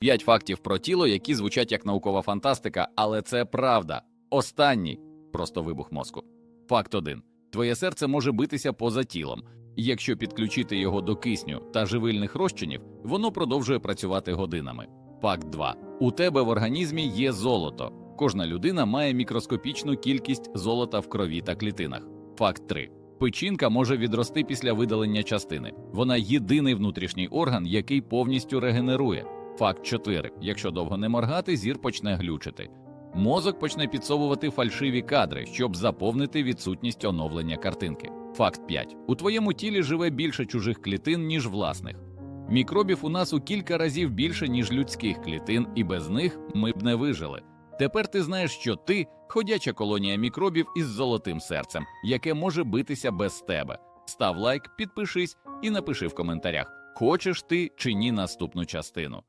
П'ять фактів про тіло, які звучать як наукова фантастика, але це правда. Останній просто вибух мозку. Факт 1. Твоє серце може битися поза тілом. Якщо підключити його до кисню та живильних розчинів, воно продовжує працювати годинами. Факт 2. У тебе в організмі є золото. Кожна людина має мікроскопічну кількість золота в крові та клітинах. Факт 3. Печінка може відрости після видалення частини. Вона єдиний внутрішній орган, який повністю регенерує. Факт 4. Якщо довго не моргати, зір почне глючити. Мозок почне підсовувати фальшиві кадри, щоб заповнити відсутність оновлення картинки. Факт 5. У твоєму тілі живе більше чужих клітин, ніж власних. Мікробів у нас у кілька разів більше, ніж людських клітин, і без них ми б не вижили. Тепер ти знаєш, що ти ходяча колонія мікробів із золотим серцем, яке може битися без тебе. Став лайк, підпишись і напиши в коментарях, хочеш ти чи ні наступну частину.